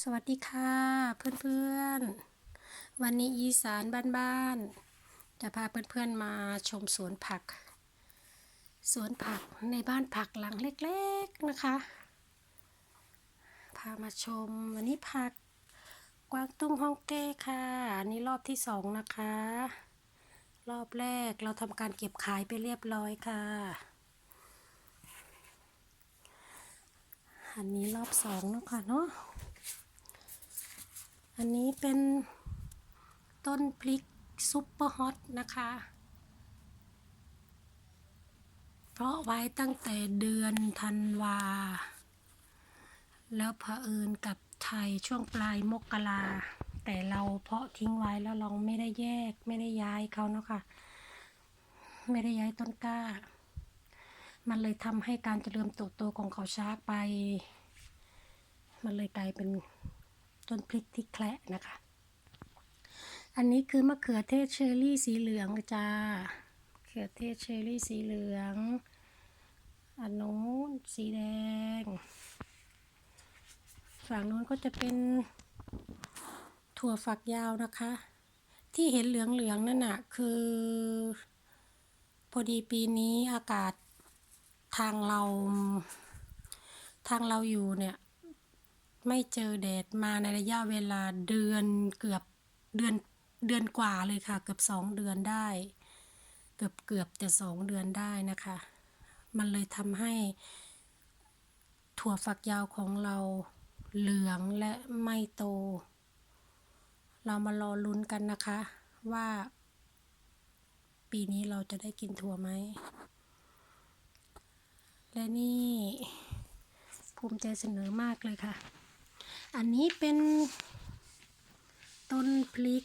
สวัสดีค่ะเพื่อนๆ วันนี้อีสานบ้านๆ จะพาเพื่อนๆมาชมสวนผัก สวนผักในบ้านผักหลังเล็กๆนะคะ พามาชมวันนี้ผักกวางตุ้งฮ่องเต้ค่ะ อันนี้รอบที่สองนะคะ รอบแรกเราทำการเก็บขายไปเรียบร้อยค่ะ อันนี้รอบสองนะคะเนาะ อันนี้เป็นต้นพริกซุปเปอร์ฮอตนะคะ เพราะไว้ตั้งแต่เดือนธันวา แล้วเผอิญกับไทยช่วงปลายมกราแต่เราเพาะทิ้งไว้แล้วเราไม่ได้แยกไม่ได้ย้ายเขาเนาะค่ะ ไม่ได้ย้ายต้นกล้า มันเลยทำให้การเจริญเติบโตของเขาช้าไป มันเลยกลายเป็น นพริกที่แคละนะคะ อันนี้คือมะเขือเทศเชอร์รี่สีเหลืองจ้ามะเขือเทศเชอร์รี่สีเหลือง อันนู้นสีแดง ฝั่งนู้นก็จะเป็นถั่วฝักยาวนะคะ ที่เห็นเหลืองๆนั่นน่ะคือพอดีปีนี้อากาศทางเราทางเราอยู่เนี่ย ไม่เจอแดดมาในระยะเวลาเดือนเกือบเดือนเดือนกว่าเลยค่ะ เกือบสองเดือนได้ เกือบเกือบจะสองเดือนได้นะคะ มันเลยทำให้ถั่วฝักยาวของเราเหลืองและไม่โต เรามารอลุ้นกันนะคะ ว่า ปีนี้เราจะได้กินถั่วไหม และนี่ ภูมิใจเสนอมากเลยค่ะ อันนี้เป็นต้นพริก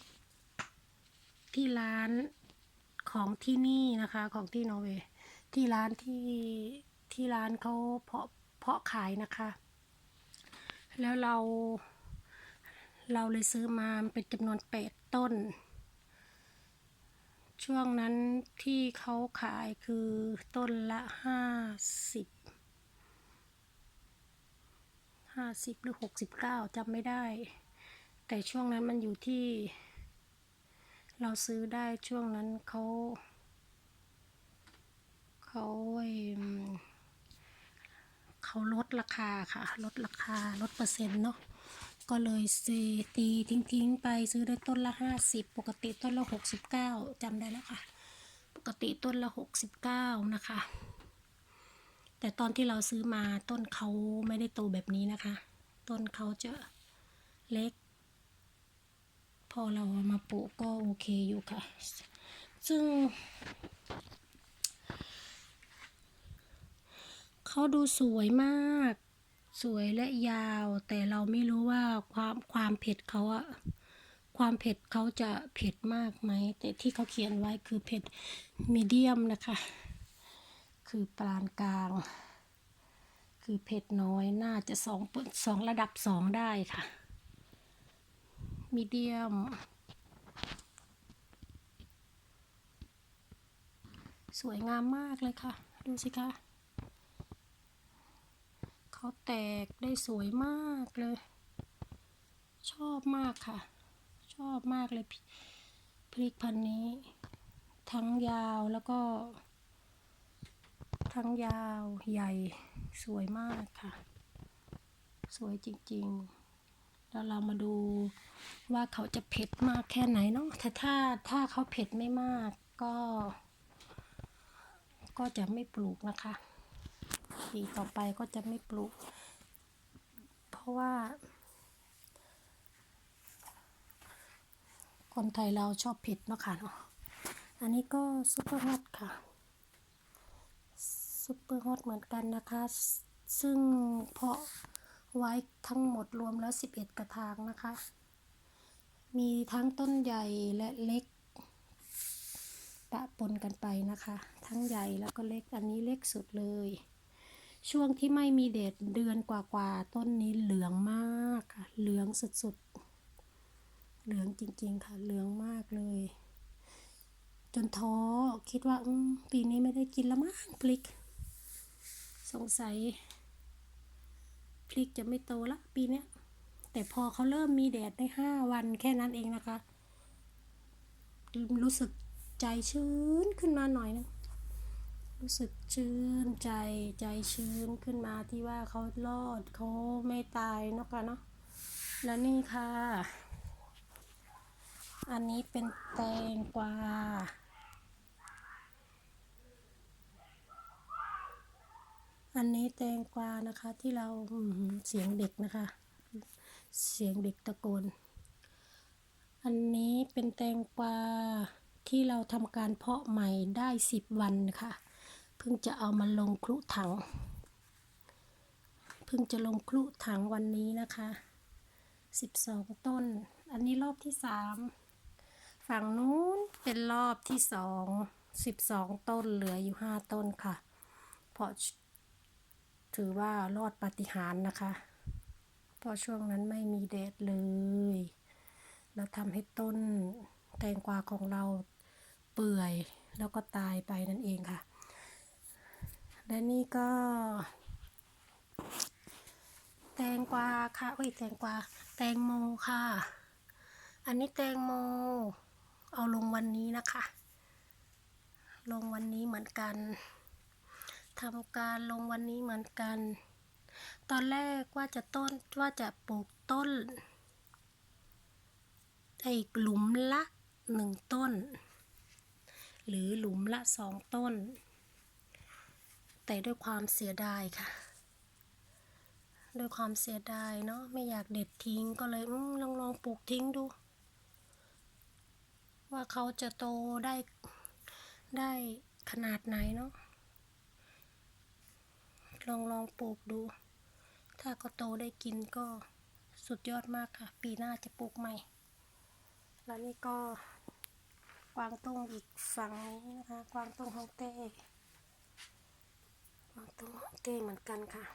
ที่ร้านของที่นี่นะคะของที่นอร์เวย์ที่ร้านที่ที่ร้านเขาเพาะเพาะขายนะคะ แล้วเรา เราเลยซื้อมาเป็นจำนวนแปดต้น ช่วงนั้นที่เขาขายคือต้นละห้าสิบ ห้าสิบหรือหกสิบเก้าจำไม่ได้ แต่ช่วงนั้นมันอยู่ที่ เราซื้อได้ช่วงนั้นเขาเขาเขาลดราคาค่ะ ลดราคาลดเปอร์เซ็นต์เนาะก็เลยซื้อตีทิ้งๆ ไปซื้อได้ต้นละห้าสิบปกติต้นละหกสิบเก้าจำได้แล้วค่ะ ปกติต้นละหกสิบเก้านะคะ แต่ตอนที่เราซื้อมาต้นเขาไม่ได้โตแบบนี้นะคะ ต้นเขาจะเล็ก พอเรามาปลูกก็โอเคอยู่ค่ะ ซึ่ง เขาดูสวยมาก สวยและยาว แต่เราไม่รู้ว่าความความเผ็ดเขาอะความเผ็ดเขาจะเผ็ดมากไหม แต่ที่เขาเขียนไว้คือเผ็ดมีเดียมนะคะ คือปานกลาง คือเผ็ดน้อยน่าจะสองสองระดับสองได้ค่ะ มีเดียม สวยงามมากเลยค่ะ ดูสิคะเขาแตกได้สวยมากเลย ชอบมากค่ะ ชอบมากเลยพริริกพันธ์นี้ ทั้งยาวแล้วก็ ทั้งยาวใหญ่สวยมากค่ะ สวยจริงๆ แล้วเรามาดูว่าเขาจะเผ็ดมากแค่ไหนเนาะแต่ถ้าถ้าเขาเผ็ดไม่มากก็ ก็จะไม่ปลูกนะคะปีต่อไปก็จะไม่ปลูก เพราะว่า คนไทยเราชอบเผ็ดเนาะค่ะเนาะอันนี้ก็ซุปเปอร์ฮอตค่ะ ซุปเปอร์ฮอตเหมือนกันนะคะ ซึ่งเพาะไว้ทั้งหมดรวมแล้ว 11 กระถางนะคะ มีทั้งต้นใหญ่และเล็ก ปะปนกันไปนะคะ ทั้งใหญ่แล้วก็เล็กอันนี้เล็กสุดเลย ช่วงที่ไม่มีแดดเดือนกว่าๆ ต้นนี้เหลืองมากค่ะ เหลืองสุดๆ เหลืองจริงๆค่ะ เหลืองมากเลย จนท้อคิดว่าปีนี้ไม่ได้กินละมั้งพริก สงสัยพริกจะไม่โตละปีเนี้ยแต่พอเขาเริ่มมีแดดได้ห้าวันแค่นั้นเองนะคะ รู้สึกใจชื้นขึ้นมาหน่อยนึงรู้สึกชื่นใจใจชื้นขึ้นมาที่ว่าเขารอดเขาไม่ตายนะคะเนาะแล้วนี่ค่ะ อันนี้เป็นแตงกวา อันนี้ แตงกวานะคะ ที่เราเสียงเด็กนะคะ เสียงเด็กตะโกน อันนี้เป็นแตงกวาที่เราทำการเพาะใหม่ได้สิบวันค่ะ เพิ่งจะเอามาลงคลุถัง เพิ่งจะลงคลุถังวันนี้นะคะสิบสองต้น อันนี้รอบที่สามฝั่งนู้นเป็นรอบที่สองสิบสองต้นเหลืออยู่ห้าต้นค่ะ เพราะ ถือว่ารอดปาฏิหาริย์นะคะเพราะช่วงนั้นไม่มีแดดเลย แล้วทำให้ต้นแตงกวาของเราเปื่อยแล้วก็ตายไปนั่นเองค่ะ และนี่ก็ แตงกวาค่ะเอ้ยแตงกวาแตงโมค่ะ อันนี้แตงโม เอาลงวันนี้นะคะ ลงวันนี้เหมือนกัน ทำการลงวันนี้เหมือนกัน ตอนแรกว่าจะต้นว่าจะปลูกต้นไอ้หลุมละหนึ่งต้น หรือหลุมละสองต้น แต่ด้วยความเสียดายค่ะ ด้วยความเสียดายเนาะไม่อยากเด็ดทิ้งก็เลยอลองลองปลูกทิ้งดู ว่าเขาจะโตได้ได้ขนาดไหนเนาะ ลองลองปลูกดู ถ้าเขาโตได้กินก็สุดยอดมากค่ะ ปีหน้าจะปลูกใหม่ แล้วนี่ก็กวางตุ้งอีกฝั่งนี้นะคะกวางตุ้งฮ่องเต้กวางตุ้งฮ่องเต้เหมือนกันค่ะ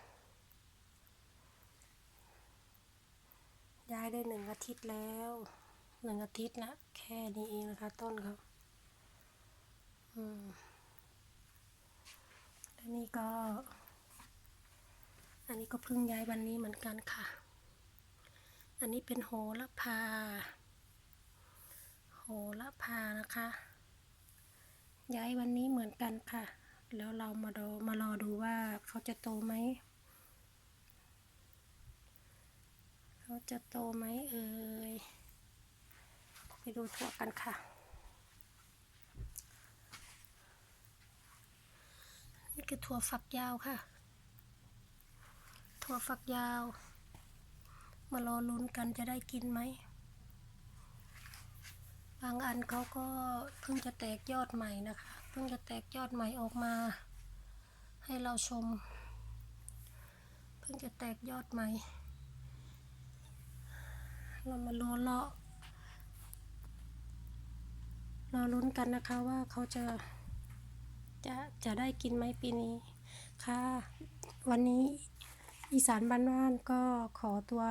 ย้ายได้หนึ่งอาทิตย์แล้วหนึ่งอาทิตย์นะแค่นี้เองนะคะ ต้นเขาอืมแล้วนี่ก็ อันนี้ก็เพิ่งย้ายวันนี้เหมือนกันค่ะ อันนี้เป็นโหระพา โหระพานะคะ ย้ายวันนี้เหมือนกันค่ะ แล้วเรามาดูมารอดูว่าเขาจะโตไหม เขาจะโตไหมเอ่ย ไปดูถั่วกันค่ะนี่คือถั่วฝักยาวค่ะ ถั่วฝักยาว มารอลุ้นกันจะได้กินไหม บางอันเขาก็เพิ่งจะแตกยอดใหม่นะคะ เพิ่งจะแตกยอดใหม่ออกมา ให้เราชม เพิ่งจะแตกยอดใหม่ เรามารอเลาะรอลุ้นกันนะคะว่าเขาจะจะจะได้กินไหมปีนี้ค่ะ วันนี้ อีสานบ้านๆก็ขอตัว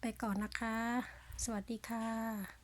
ไปก่อนนะคะ สวัสดีค่ะ